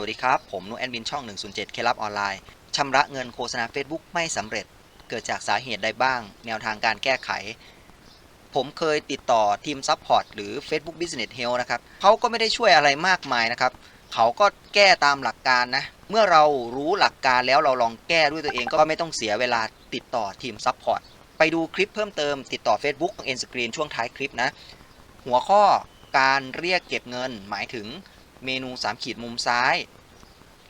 วัสดีครับ ผมนุแอดมินช่อง 107 เคลับออนไลน์ชำระเงินโฆษณา Facebook ไม่สำเร็จ เกิดจากสาเหตุใดบ้าง แนวทางการแก้ไข ผมเคยติดต่อทีมซัพพอร์ตหรือ Facebook Business Help นะครับเขาก็ไม่ได้ช่วยอะไรมากมายนะครับ เขาก็แก้ตามหลักการนะ เมื่อเรารู้หลักการแล้วเราลองแก้ด้วยตัวเองก็ไม่ต้องเสียเวลาติดต่อทีมซัพพอร์ตไปดูคลิปเพิ่มเติมติดต่อ Facebook เอ็นสกรีนช่วงท้ายคลิปนะ หัวข้อการเรียกเก็บเงินหมายถึง เมนู3ขีดมุมซ้าย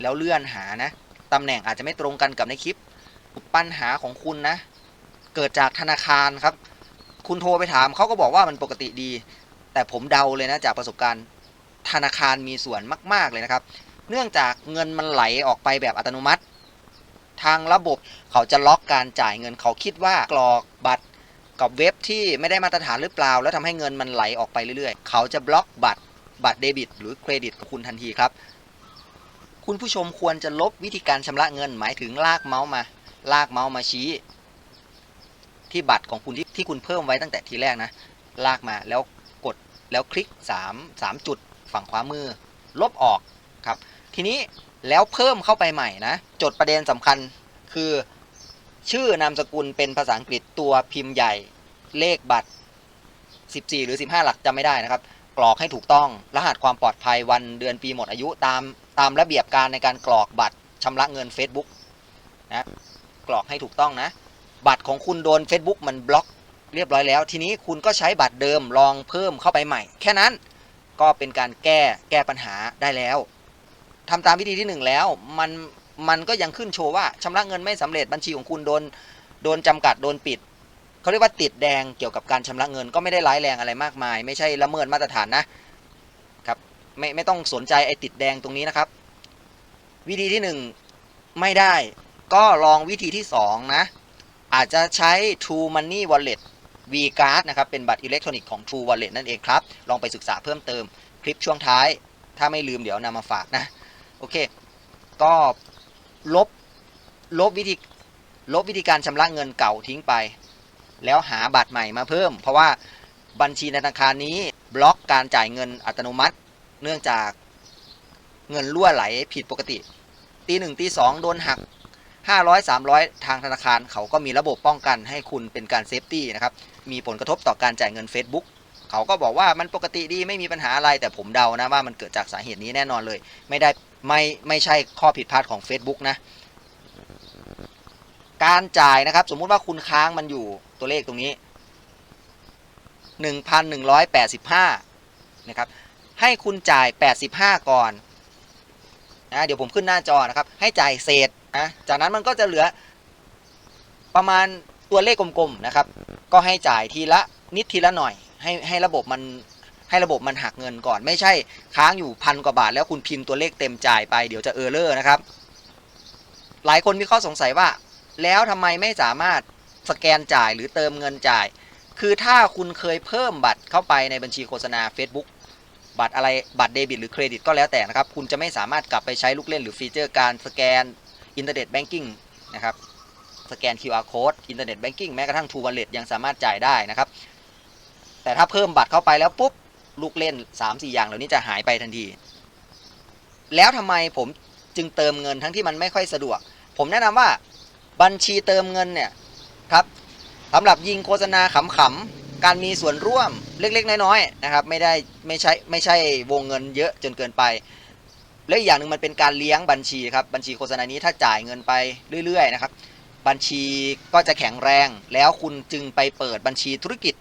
แล้วเลื่อนหานะตำแหน่งอาจจะไม่ตรงกันกับในคลิป ปัญหาของคุณนะ เกิดจากธนาคารครับ คุณโทรไปถามเขาก็บอกว่ามันปกติดี แต่ผมเดาเลยนะจากประสบการณ์ ธนาคารมีส่วนมาก ๆเลยนะครับ เนื่องจากเงินมันไหลออกไปแบบอัตโนมัติ ทางระบบเขาจะล็อกการจ่ายเงินเขาคิดว่ากรอกบัตรกับเว็บที่ไม่ได้มาตรฐานหรือเปล่า แล้วทำให้เงินมันไหลออกไปเรื่อยๆ เขาจะบล็อกบัตร บัตรเดบิต หรือเครดิตกับคุณทันทีครับ คุณผู้ชมควรจะลบวิธีการชำระเงิน หมายถึงลากเมาส์มา ลากเมาส์มาชี้ ที่บัตรของคุณที่ที่คุณเพิ่มไว้ตั้งแต่ทีแรกนะ ลากมาแล้วกดแล้วคลิก 3 3 จุดฝั่งขวามือ ลบออกครับ ทีนี้แล้วเพิ่มเข้าไปใหม่นะ จดประเด็นสำคัญคือ ชื่อนามสกุลเป็นภาษาอังกฤษตัวพิมพ์ใหญ่เลขบัตร 14 หรือ 15 หลักจำไม่ได้นะครับ กรอกให้ถูกต้อง รหัสความปลอดภัยวันเดือนปีหมดอายุตามตามระเบียบการในการกรอกบัตรชำระเงิน Facebook นะกรอกให้ถูกต้องนะ บัตรของคุณโดน Facebook มันบล็อกเรียบร้อยแล้ว ทีนี้คุณก็ใช้บัตรเดิมลองเพิ่มเข้าไปใหม่ แค่นั้นก็เป็นการแก้แก้ปัญหาได้แล้วทำตามวิธีที่หนึ่งแล้วมันมันก็ยังขึ้นโชว์ว่าชำระเงินไม่สำเร็จบัญชีของคุณโดนโดนจำกัดโดนปิด เขาเรียกว่าติดแดงเกี่ยวกับการชำระเงินก็ไม่ได้ร้ายแรงอะไรมากมาย ไม่ใช่ละเมิดมาตรฐานนะครับไม่ไม่ต้องสนใจไอ้ติดแดงตรงนี้นะครับ วิธีที่หนึ่งไม่ได้ก็ลองวิธีที่สองนะ อาจจะใช้ True Money Wallet V Card นะครับเป็นบัตรอิเล็กทรอนิกส์ของ True Wallet นั่นเองครับ ลองไปศึกษาเพิ่มเติมคลิปช่วงท้าย ถ้าไม่ลืมเดี๋ยวนำมาฝากนะ โอเค ก็ลบลบวิธีลบวิธีการชำระเงินเก่าทิ้งไป แล้วหาบัตรใหม่มาเพิ่ม เพราะว่าบัญชีธนาคารนี้บล็อกการจ่ายเงินอัตโนมัติ เนื่องจากเงินรั่วไหลผิดปกติ ตีหนึ่งตีสองโดนหัก 500 300 ทางธนาคารเขาก็มีระบบป้องกันให้คุณเป็นการเซฟตี้นะครับ มีผลกระทบต่อการจ่ายเงิน Facebook เขาก็บอกว่ามันปกติดีไม่มีปัญหาอะไร แต่ผมเดานะว่ามันเกิดจากสาเหตุนี้แน่นอนเลย ไม่ได้ไม่ไม่ใช่ข้อผิดพลาดของ Facebook นะ การจ่ายนะครับ สมมุติว่าคุณค้างมันอยู่ ตัวเลขตรงนี้ 1,185 นะครับ ให้คุณจ่าย 85 ก่อนนะเดี๋ยวผมขึ้นหน้าจอนะครับ ให้จ่ายเศษนะจากนั้นมันก็จะเหลือประมาณตัวเลขกลมๆนะครับ ก็ให้จ่ายทีละนิดทีละหน่อย ให้ให้ระบบมันให้ระบบมันหักเงินก่อน ไม่ใช่ค้างอยู่พันกว่าบาท แล้วคุณพิมพ์ตัวเลขเต็มจ่ายไปเดี๋ยวจะเออร์เลอร์นะครับ หลายคนมีข้อสงสัยว่า แล้วทำไมไม่สามารถ สแกนจ่ายหรือเติมเงินจ่าย คือถ้าคุณเคยเพิ่มบัตรเข้าไปในบัญชีโฆษณา Facebook บัตรอะไรบัตรเดบิตหรือเครดิตก็แล้วแต่นะครับ คุณจะไม่สามารถกลับไปใช้ลูกเล่นหรือฟีเจอร์การสแกนอินเทอร์เน็ตแบงกิ้งนะครับสแกน QR code อินเทอร์เน็ตแบงกิ้งแม้กระทั่ง True Wallet ยังสามารถจ่ายได้นะครับ แต่ถ้าเพิ่มบัตรเข้าไปแล้วปุ๊บ ลูกเล่น 3-4 อย่างเหล่านี้จะหายไปทันที แล้วทำไมผมจึงเติมเงินทั้งที่มันไม่ค่อยสะดวก ผมแนะนำว่าบัญชีเติมเงินเนี่ย ครับสำหรับยิงโฆษณาขำๆการมีส่วนร่วมเล็กๆ น้อยๆนะครับ ไม่ได้ไม่ใช่ไม่ใช่วงเงินเยอะจนเกินไป และอีกอย่างหนึ่งมันเป็นการเลี้ยงบัญชีครับบัญชีโฆษณานี้ถ้าจ่ายเงินไปเรื่อยๆนะครับบัญชีก็จะแข็งแรง แล้วคุณจึงไปเปิดบัญชีธุรกิจ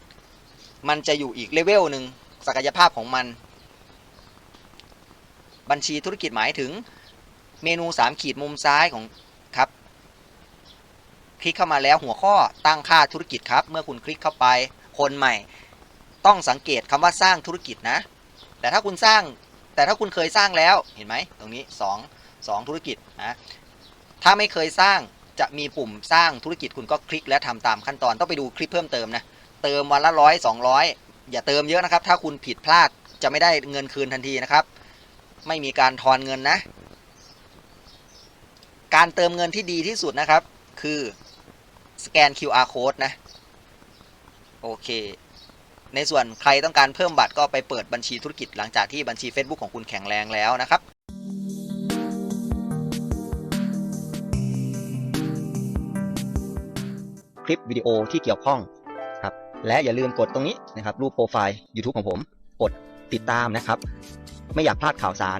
มันจะอยู่อีกเลเวลหนึ่งศักยภาพของมัน บัญชีธุรกิจหมายถึงเมนู 3 ขีดมุมซ้ายของ ลิกเข้ามาแล้วหัวข้อตั้งค่าธุรกิจครับ เมื่อคุณคลิกเข้าไปคนใหม่ ต้องสังเกตคำว่าสร้างธุรกิจนะ แต่ถ้าคุณสร้างแต่ถ้าคุณเคยสร้างแล้วเห็นไหมตรงนี้2 2ธุรกิจนะถ้าไม่เคยสร้างจะมีปุ่มสร้างธุรกิจคุณก็คลิกและทำตามขั้นตอนต้องไปดูคลิปเพิ่มเติมนะเติมวันละร้อยสองร้อยอย่าเติมเยอะนะครับ ถ้าคุณผิดพลาดจะไม่ได้เงินคืนทันทีนะครับ ไม่มีการทอนเงินนะ การเติมเงินที่ดีที่สุดนะครับ คือ สแกน QR code นะ โอเค ในส่วนใครต้องการเพิ่มบัตรก็ไปเปิดบัญชีธุรกิจหลังจากที่บัญชี Facebook ของคุณแข็งแรงแล้วนะครับคลิปวิดีโอที่เกี่ยวข้องครับและอย่าลืมกดตรงนี้นะครับรูปโปรไฟล์ YouTube ของผม กดติดตามนะครับ ไม่อยากพลาดข่าวสาร